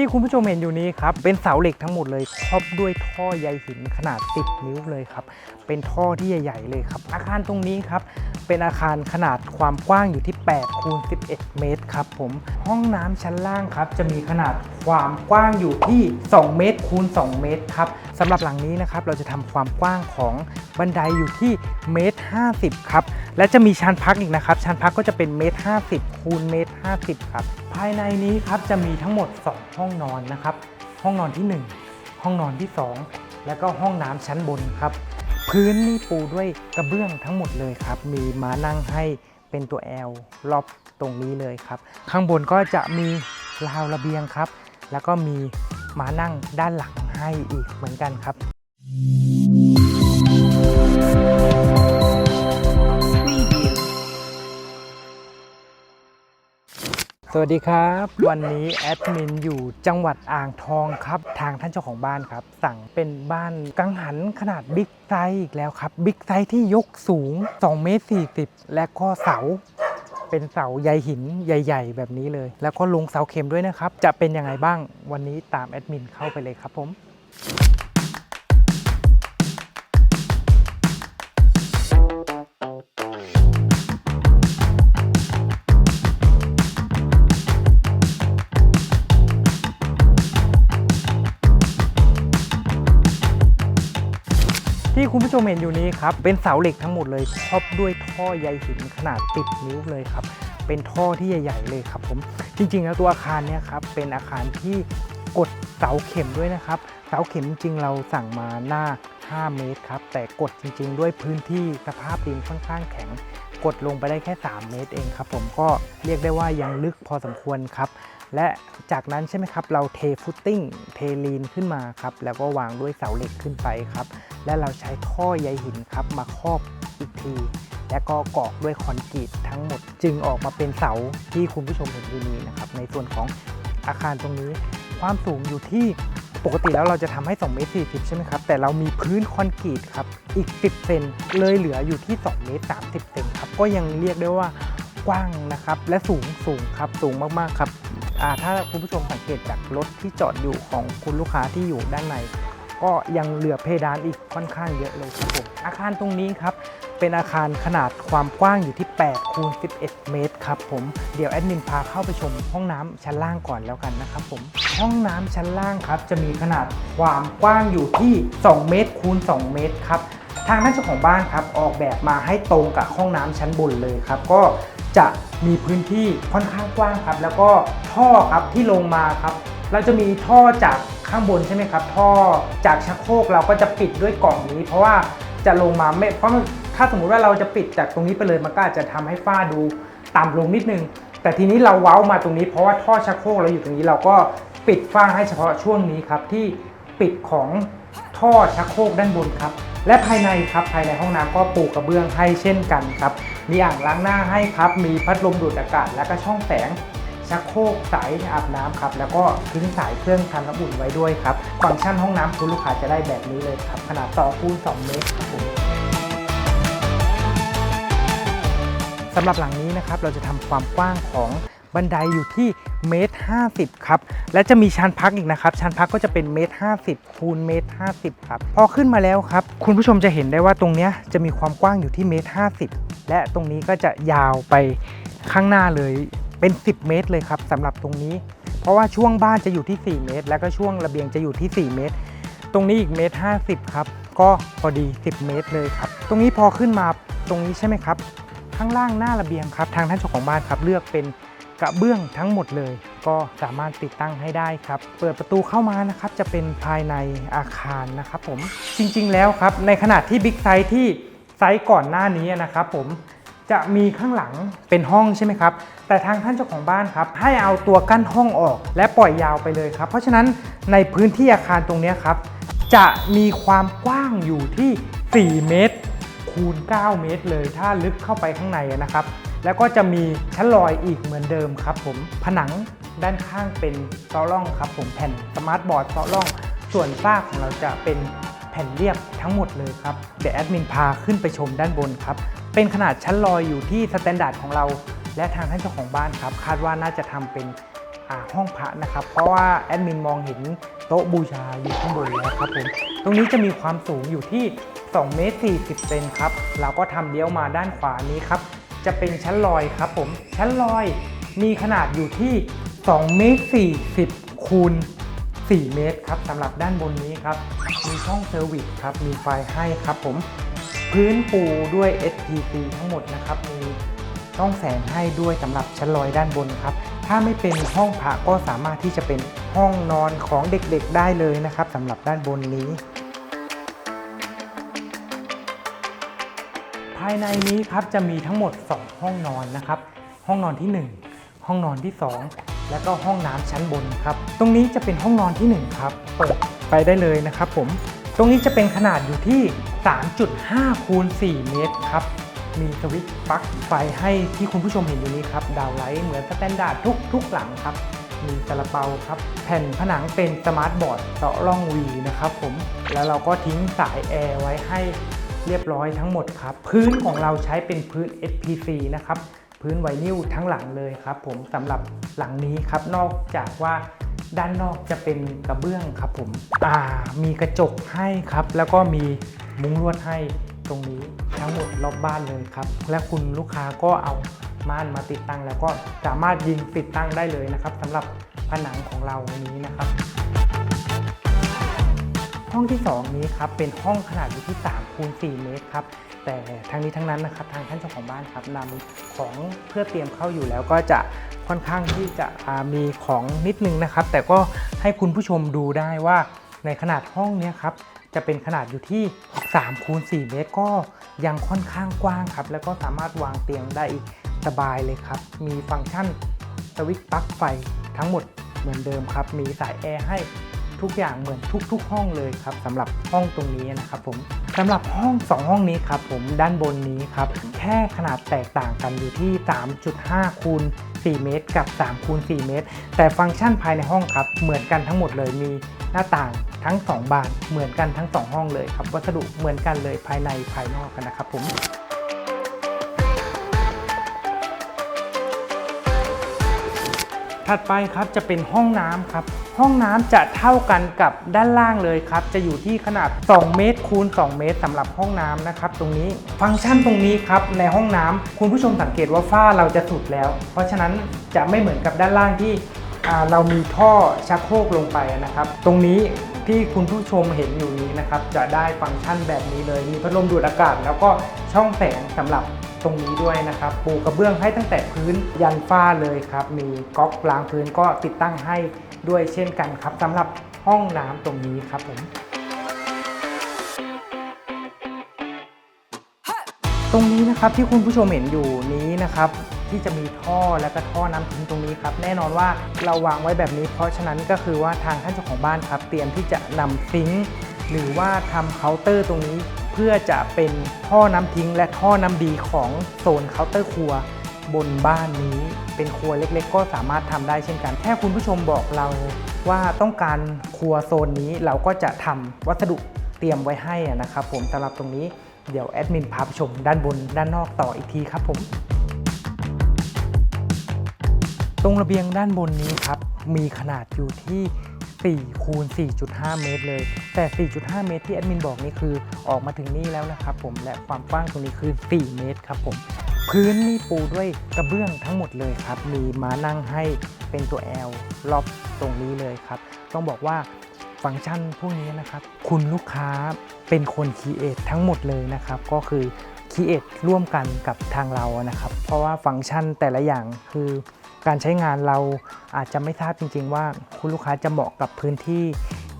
ที่คุณผู้ชมเห็นอยู่นี้ครับ เป็นเสาเหล็กทั้งหมดเลยครอบด้วยท่อใยหินขนาด 10 นิ้วเลยครับ เป็นท่อที่ใหญ่ๆเลยครับ อาคารตรงนี้ครับ เป็นอาคารขนาดความกว้างอยู่ที่8คูณ11 เมตรครับผมห้องน้ำชั้นล่างครับ จะมีขนาดความกว้างอยู่ที่ 2 เมตรคูณ2 เมตรครับสำหรับหลังนี้นะครับเราจะทำความกว้างของบันไดอยู่ที่เมตร50ครับและจะมีชั้นพักอีกนะครับชั้นพักก็จะเป็นเมตร50คูณเมตร50ครับภายในนี้ครับจะมีทั้งหมด 2 ห้องนอนนะครับ ห้องนอนที่ 1 ห้องนอนที่ 2 แล้วก็ห้องน้ำชั้นบนครับ พื้นนี่ปูด้วยกระเบื้องทั้งหมดเลยครับ มีม้านั่งให้เป็นตัว L รอบตรงนี้เลยครับ ข้างบนก็จะมีราวระเบียงครับ แล้วก็มีม้านั่งด้านหลังให้อีกเหมือนกันครับ สวัสดีครับ วันนี้แอดมินอยู่จังหวัดอ่างทองครับ ทางท่านเจ้าของบ้านครับ สั่งเป็นบ้านกังหันขนาดบิ๊กไซส์อีกแล้วครับบิ๊กไซส์ที่ยกสูง2เมตร40 และก็เสา เป็นเสาใยหินใหญ่ ๆ แบบนี้เลย แล้วก็ลงเสาเข็มด้วยนะครับ จะเป็นยังไงบ้างวันนี้ตามแอดมินเข้าไปเลยครับผม ที่คุณผู้ชมเห็นอยู่นี้ครับ เป็นเสาเหล็กทั้งหมดเลยครอบด้วยท่อใยหินขนาดติดนิ้วเลยครับ เป็นท่อที่ใหญ่ๆเลยครับผมจริงๆแล้วตัวอาคารเนี่ยครับเป็นอาคารที่กดเสาเข็มด้วยนะครับ เสาเข็มจริงเราสั่งมาหน้า 5 เมตรครับ แต่กดจริง ๆ ด้วยพื้นที่สภาพดินค่อนข้างแข็ง กดลงไปได้แค่ 3 เมตรเองครับผมก็เรียกได้ว่ายังลึกพอสมควรครับ และจากนั้นใช่ไหมครับ เราเทฟุตติ้งเทลีนขึ้นมาครับ แล้วก็วางด้วยเสาเหล็กขึ้นไปครับ และเราใช้ท่อใยหินครับมาครอบอีกที และก็กรอกด้วยคอนกรีตทั้งหมด จึงออกมาเป็นเสาที่คุณผู้ชมเห็นอยู่นี้นะครับในส่วนของอาคารตรงนี้ความสูงอยู่ที่ ปกติแล้วเราจะทำให้ 2 เมตร 40 ใช่ไหมครับ แต่เรามีพื้นคอนกรีตครับ อีก 10 เซนเลยเหลืออยู่ที่ 2 เมตร 30 เซนครับ ก็ยังเรียกได้ว่ากว้างนะครับ และสูงสูงครับ สูงมากๆครับถ้าคุณผู้ชมสังเกตจากรถที่จอดอยู่ของคุณลูกค้าที่อยู่ด้านใน ก็ยังเหลือเพดานอีกค่อนข้างเยอะเลยครับผมอาคารตรงนี้ครับ เป็นอาคารขนาดความกว้างอยู่ที่ 8 คูณ 11 เมตรครับผม เดี๋ยวแอดมินพาเข้าไปชมห้องน้ำชั้นล่างก่อนแล้วกันนะครับผม ห้องน้ำชั้นล่างครับ จะมีขนาดความกว้างอยู่ที่ 2 เมตรคูณ 2 เมตรครับ ทางท่านเจ้าของบ้านครับ ออกแบบมาให้ตรงกับห้องน้ำชั้นบนเลยครับ ก็จะมีพื้นที่ค่อนข้างกว้างครับ แล้วก็ท่อครับที่ลงมาครับ เราจะมีท่อจากข้างบนใช่ไหมครับ ท่อจากชักโครกเราก็จะปิดด้วยกล่องนี้ เพราะว่าจะลงมาไม่เพราะ ถ้าสมมุติว่าเราจะปิดจากตรงนี้ไปเลยมันก็อาจจะทำให้ฝ้าดูต่ำลงนิดนึง แต่ทีนี้เราเว้ามาตรงนี้เพราะว่าท่อชักโครกเราอยู่ตรงนี้เราก็ปิดฝ้าให้เฉพาะช่วงนี้ครับที่ปิดของท่อชักโครกด้านบนครับ และภายในครับภายในห้องน้ำก็ปูกระเบื้องให้เช่นกันครับ มีอ่างล้างหน้าให้ครับ มีพัดลมดูดอากาศและก็ช่องแสงชักโครกสายอาบน้ำครับ แล้วก็ทิ้งสายเครื่องทำน้ำอุ่นไว้ด้วยครับ ฟังก์ชันห้องน้ำคุณลูกค้าจะได้แบบนี้เลยครับ ขนาด2คูณ2เมตรครับผมำหรับหลังนี้นะครับเราจะทำความกว้างของบันไดอยู่ที่เมตร50ครับ และจะมีชั้นพักอีกนะครับ ชั้นพักก็จะเป็นเมตร50คูณเมตร50ครับ พอขึ้นมาแล้วครับ คุณผู้ชมจะเห็นได้ว่าตรงเนี้ยจะมีความกว้างอยู่ที่เมตร50และตรงนี้ก็จะยาวไปข้างหน้าเลยเป็น 10 เมตรเลยครับสำหรับตรงนี้ เพราะว่าช่วงบ้านจะอยู่ที่ 4 เมตร แล้วก็ช่วงระเบียงจะอยู่ที่ 4 เมตร ตรงนี้อีกเมตร50ครับ ก็พอดี 10 เมตรเลยครับ ตรงนี้พอขึ้นมาตรงนี้ใช่ไหมครับ ข้างล่างหน้าระเบียงครับทางท่านเจ้าของบ้านครับเลือกเป็นกระเบื้องทั้งหมดเลย ก็สามารถติดตั้งให้ได้ครับ เปิดประตูเข้ามานะครับจะเป็นภายในอาคารนะครับผมจริงๆแล้วครับในขนาดที่บิ๊กไซส์ที่ไซส์ก่อนหน้านี้นะครับผมจะมีข้างหลังเป็นห้องใช่ไหมครับ แต่ทางท่านเจ้าของบ้านครับ ให้เอาตัวกั้นห้องออกและปล่อยยาวไปเลยครับ เพราะฉะนั้นในพื้นที่อาคารตรงนี้ครับ จะมีความกว้างอยู่ที่ 4 เมตร คูณ 9 เมตรเลย ถ้าลึกเข้าไปข้างในนะครับ แล้วก็จะมีชั้นลอยอีกเหมือนเดิมครับผมผนังด้านข้างเป็นซอล่องครับผมแผ่นสมาร์ทบอร์ดซอล่อง ส่วนฝ้าของเราจะเป็นแผ่นเรียบทั้งหมดเลยครับ เดี๋ยวแอดมินพาขึ้นไปชมด้านบนครับ เป็นขนาดชั้นลอยอยู่ที่สแตนดาร์ดของเรา และทางท่านเจ้าของบ้านครับ คาดว่าน่าจะทำเป็น ห้องพระนะครับ เพราะว่าแอดมินมองเห็นโต๊ะบูชาอยู่ข้างบนแล้วครับผม ตรงนี้จะมีความสูงอยู่ที่2เมตร40เซนครับ เราก็ทำเลี้ยวมาด้านขวานี้ครับ จะเป็นชั้นลอยครับผม ชั้นลอยมีขนาดอยู่ที่2เมตร40คูณ4 เมตรครับสำหรับด้านบนนี้ครับ มีช่องเซอร์วิสครับ มีไฟให้ครับผม พื้นปูด้วย SPC ทั้งหมดนะครับ มีช่องแสงให้ด้วยสำหรับชั้นลอยด้านบนครับ ถ้าไม่เป็นห้องพักก็สามารถที่จะเป็นห้องนอนของเด็กๆได้เลยนะครับสำหรับด้านบนนี้ ภายในนี้ครับจะมีทั้งหมด 2 ห้องนอนนะครับ ห้องนอนที่ 1 ห้องนอนที่ 2 แล้วก็ห้องน้ำชั้นบนครับ ตรงนี้จะเป็นห้องนอนที่ 1 ครับ เปิดไปได้เลยนะครับผม ตรงนี้จะเป็นขนาดอยู่ที่ 3.5คูณ4เมตรครับ มีสวิตช์ปลั๊กไฟให้ที่คุณผู้ชมเห็นอยู่นี้ครับ ดาวไลท์เหมือนสแตนดาร์ดทุกทุกหลังครับ มีกระเป๋าครับ แผ่นผนังเป็นสมาร์ทบอร์ดเจาะร่องวีนะครับผม แล้วเราก็ทิ้งสายแอร์ไว้ให้เรียบร้อยทั้งหมดครับ พื้นของเราใช้เป็นพื้น SPC นะครับพื้นไวนิลทั้งหลังเลยครับ ผมสำหรับหลังนี้ครับนอกจากว่าด้านนอกจะเป็นกระเบื้องครับผม อ่า มีกระจกให้ครับ แล้วก็มีมุ้งลวดให้ ตรงนี้ทั้งหมดรอบบ้านเลยครับ และคุณลูกค้าก็เอาม่านมาติดตั้ง แล้วก็สามารถยิงติดตั้งได้เลยนะครับสำหรับผนังของเราอันนี้นะครับห้องที่ 2 นี้ครับเป็นห้องขนาดอยู่ที่3คูณ4เมตรครับแต่ทั้งนี้ทั้งนั้นนะครับทางท่านเจ้าของบ้านครับนำของเพื่อเตรียมเข้าอยู่แล้วก็จะค่อนข้างที่จะมีของนิดนึงนะครับ แต่ก็ให้คุณผู้ชมดูได้ว่าในขนาดห้องนี้ครับ จะเป็นขนาดอยู่ที่3คูณ4เมตรก็ยังค่อนข้างกว้างครับ แล้วก็สามารถวางเตียงได้สบายเลยครับ มีฟังก์ชันสวิตช์ปลั๊กไฟทั้งหมดเหมือนเดิมครับ มีสายแอร์ให้ทุกอย่างเหมือนทุก ๆ ห้องเลยครับสำหรับห้องตรงนี้นะครับผมสำหรับห้อง 2 ห้องนี้ครับผมด้านบนนี้ครับแค่ขนาดแตกต่างกันอยู่ที่ 3.5คูณ4เมตร กับ3คูณ4เมตร แต่ฟังก์ชันภายในห้องครับเหมือนกันทั้งหมดเลยมีหน้าต่าง ทั้ง 2 บานเหมือนกันทั้ง 2 ห้องเลยครับ วัสดุเหมือนกันเลยภายในภายนอกกันนะครับผมถัดไปครับจะเป็นห้องน้ำครับ ห้องน้ำจะเท่ากันกับด้านล่างเลยครับ จะอยู่ที่ขนาด 2 เมตรคูณ 2 เมตรสำหรับห้องน้ำนะครับ ตรงนี้ฟังก์ชันตรงนี้ครับในห้องน้ำคุณผู้ชมสังเกตว่าฝ้าเราจะสุดแล้ว เพราะฉะนั้นจะไม่เหมือนกับด้านล่างที่เรามีท่อชักโครกลงไปนะครับ ตรงนี้ ที่คุณผู้ชมเห็นอยู่นี้นะครับ จะได้ฟังก์ชันแบบนี้เลย มีพัดลมดูดอากาศ แล้วก็ช่องแสงสำหรับตรงนี้ด้วยนะครับ ปูกระเบื้องให้ตั้งแต่พื้นยันฝ้าเลยครับ มีก๊อกล้างพื้นก็ติดตั้งให้ด้วยเช่นกันครับสำหรับห้องน้ำตรงนี้ครับผม ตรงนี้นะครับที่คุณผู้ชมเห็นอยู่นี้นะครับ ที่จะมีท่อและก็ท่อน้ำทิ้งตรงนี้ครับแน่นอนว่าเราวางไว้แบบนี้ เพราะฉะนั้นก็คือว่าทางท่านเจ้าของบ้านครับ เตรียมที่จะนำซิงค์หรือว่าทำเคาน์เตอร์ตรงนี้ เพื่อจะเป็นท่อน้ำทิ้ง และท่อน้ำดีของโซนเคาน์เตอร์ครัวบนบ้านนี้เป็นครัวเล็กๆ ก็สามารถทำได้เช่นกัน แค่คุณผู้ชมบอกเราว่าต้องการครัวโซนนี้เราก็จะทำวัสดุเตรียมไว้ให้นะครับผมสำหรับตรงนี้เดี๋ยวแอดมินพาไปชมด้านบนด้านนอกต่ออีกทีครับผม ตรงระเบียงด้านบนนี้ครับ มีขนาดอยู่ที่4คูณ4.5 เมตรเลย แต่ 4.5 เมตรที่แอดมินบอกนี่คือออกมาถึงนี่แล้วนะครับผม และความกว้างตรงนี้คือ 4 เมตรครับผม พื้นนี่ปูด้วยกระเบื้องทั้งหมดเลยครับ มีม้านั่งให้เป็นตัว L รอบตรงนี้เลยครับ ต้องบอกว่าฟังก์ชันพวกนี้นะครับ คุณลูกค้าเป็นคนคีเอททั้งหมดเลยนะครับ ก็คือคีเอทร่วมกันกับทางเรานะครับ เพราะว่าฟังก์ชันแต่ละอย่างคือ การใช้งานเราอาจจะไม่ทราบจริง ๆ ว่าคุณลูกค้าจะเหมาะกับพื้นที่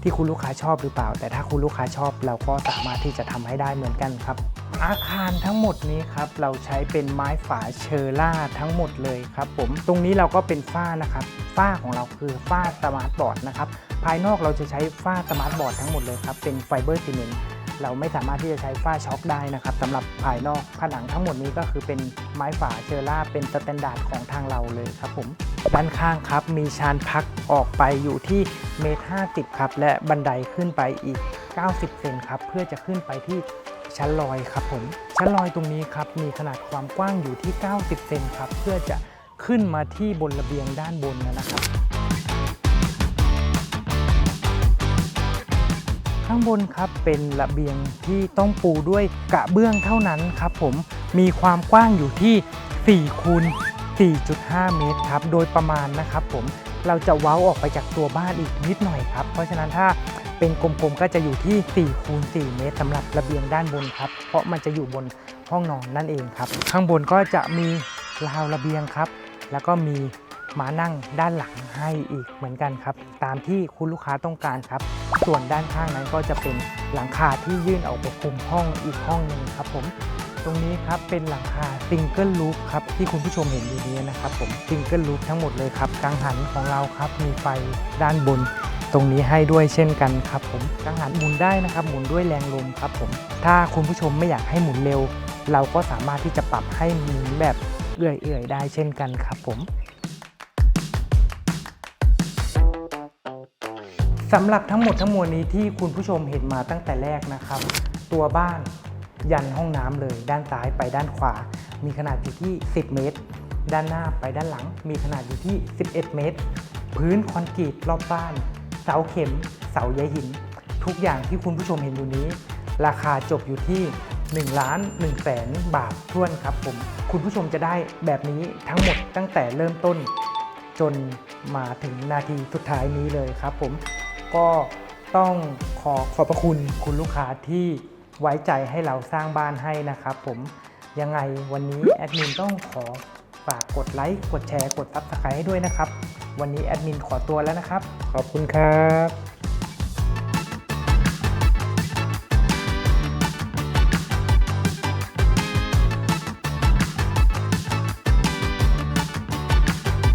ที่คุณลูกค้าชอบหรือเปล่า แต่ถ้าคุณลูกค้าชอบเราก็สามารถที่จะทำให้ได้เหมือนกันครับ อาคารทั้งหมดนี้ครับเราใช้เป็นไม้ฝาเชอร่าทั้งหมดเลยครับผมตรงนี้เราก็เป็นฝ้านะครับฝ้าของเราคือฝ้าสมาร์ทบอร์ดนะครับภายนอกเราจะใช้ฝ้าสมาร์ทบอร์ดทั้งหมดเลยครับเป็นไฟเบอร์ซีเมนต์ เราไม่สามารถที่จะใช้ฝ้าช็อคได้นะครับสำหรับภายนอกผนังทั้งหมดนี้ก็คือเป็นไม้ฝาเชอร่าเป็นสแตนดาร์ดของทางเราเลยครับผมด้านข้างครับมีชานพักออกไปอยู่ที่เมตรห้าสิบครับและบันไดขึ้นไปอีก 90 เซนครับเพื่อจะขึ้นไปที่ชั้นลอยครับผมชั้นลอยตรงนี้ครับมีขนาดความกว้างอยู่ที่ 90 เซนครับเพื่อจะขึ้นมาที่บนระเบียงด้านบนนะครับ ข้างบนครับเป็นระเบียงที่ต้องปูด้วยกระเบื้องเท่านั้นครับผมมีความกว้างอยู่ที่4คูณ4.5 เมตรครับโดยประมาณนะครับผมเราจะเว้าออกไปจากตัวบ้านอีกนิดหน่อยครับ เพราะฉะนั้นถ้าเป็นกลมๆก็จะอยู่ที่4คูณ4เมตรสำหรับระเบียงด้านบนครับ เพราะมันจะอยู่บนห้องนอนนั่นเองครับ ข้างบนก็จะมีราวระเบียงครับ แล้วก็มี ม้านั่งด้านหลังให้อีกเหมือนกันครับ ตามที่คุณลูกค้าต้องการครับ ส่วนด้านข้างนั้นก็จะเป็นหลังคาที่ยื่นออกไปคลุมห้องอีกห้องหนึ่งครับผมตรงนี้ครับเป็นหลังคาซิงเกิลลูปครับที่คุณผู้ชมเห็นอยู่นี้นะครับผมซิงเกิลลูปทั้งหมดเลยครับกังหันของเราครับมีไฟด้านบน ตรงนี้ให้ด้วยเช่นกันครับผมกังหันหมุนได้นะครับ หมุนด้วยแรงลมครับผมถ้าคุณผู้ชมไม่อยากให้หมุนเร็ว เราก็สามารถที่จะปรับให้หมุนแบบเอื่อยๆได้เช่นกันครับผม สำหรับทั้งหมดทั้งมวลนี้ที่คุณผู้ชมเห็นมาตั้งแต่แรกนะครับ ตัวบ้านยันห้องน้ำเลย ด้านซ้ายไปด้านขวา มีขนาดอยู่ที่ 10 เมตร ด้านหน้าไปด้านหลัง มีขนาดอยู่ที่ 11 เมตร พื้นคอนกรีตรอบบ้าน เสาเข็ม เสาใยหิน ทุกอย่างที่คุณผู้ชมเห็นอยู่นี้ ราคาจบอยู่ที่1ล้าน1แสนบาททวนครับผมคุณผู้ชมจะได้แบบนี้ทั้งหมดตั้งแต่เริ่มต้น จนมาถึงนาทีสุดท้ายนี้เลยครับผม ก็ต้องขอขอบพระคุณคุณลูกค้าที่ไว้ใจให้เราสร้างบ้านให้นะครับผมยังไงวันนี้แอดมินต้องขอฝากกดไลค์กดแชร์กดซับสไครต์ให้ด้วยนะครับ วันนี้แอดมินขอตัวแล้วนะครับ ขอบคุณครับ